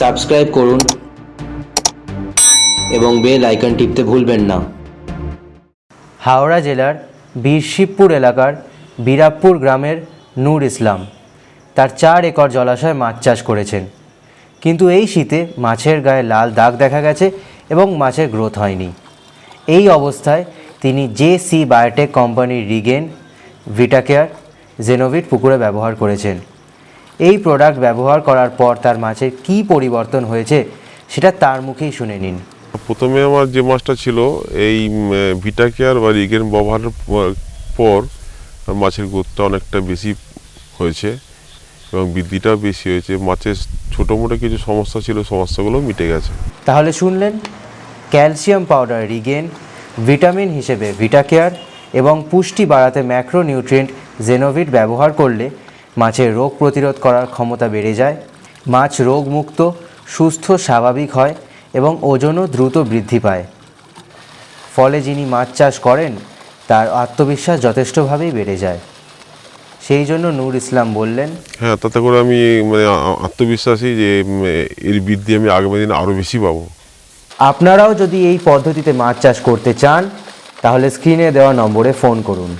Subscribe করুন এবং bell icon টিপতে ভুলবেন না। হাওড়া জেলার বীরশিবপুর এলাকার বীরাবপুর গ্রামের নূর ইসলাম তার চার একর জলাশয়ে মাছ চাষ করেছেন। কিন্তু এই শীতে মাছের গায়ে লাল দাগ দেখা গেছে এবং মাছের গ্রোথ হয়নি। এই অবস্থায় তিনি জে সি বায়োটেক কোম্পানির রিগেন ভিটাকেয়ার জেনোভিট পুকুরে ব্যবহার করেছেন। এই প্রোডাক্ট ব্যবহার করার পর তার মাছের কী পরিবর্তন হয়েছে সেটা তার মুখেই শুনে নিন। প্রথমে আমার যে মাছটা ছিল এই ভিটা কেয়ার বা রিগেন ব্যবহারের পর মাছের গ্রোথটা অনেকটা বেশি হয়েছে এবং বৃদ্ধিটাও বেশি হয়েছে। মাছের ছোটো মোটো কিছু সমস্যা ছিল সমস্যাগুলো মিটে গেছে। তাহলে শুনলেন ক্যালসিয়াম পাউডার রিগেন ভিটামিন হিসেবে ভিটাকেয়ার এবং পুষ্টি বাড়াতে ম্যাক্রোনিউট্রিয়েন্ট জেনোভিট ব্যবহার করলে মাছের রোগ প্রতিরোধ করার ক্ষমতা বেড়ে যায় মাছ রোগমুক্ত সুস্থ স্বাভাবিক হয় এবং ওজনও দ্রুত বৃদ্ধি পায়। ফলে যিনি মাছ চাষ করেন তার আত্মবিশ্বাস যথেষ্টভাবেই বেড়ে যায়। সেই জন্য নূর ইসলাম বললেন হ্যাঁ তাতে করে আমি মানে আত্মবিশ্বাসী যে এর বৃদ্ধি আমি আগামী দিন আরও বেশি পাবো। আপনারাও যদি এই পদ্ধতিতে মাছ চাষ করতে চান তাহলে স্ক্রিনে দেওয়া নম্বরে ফোন করুন।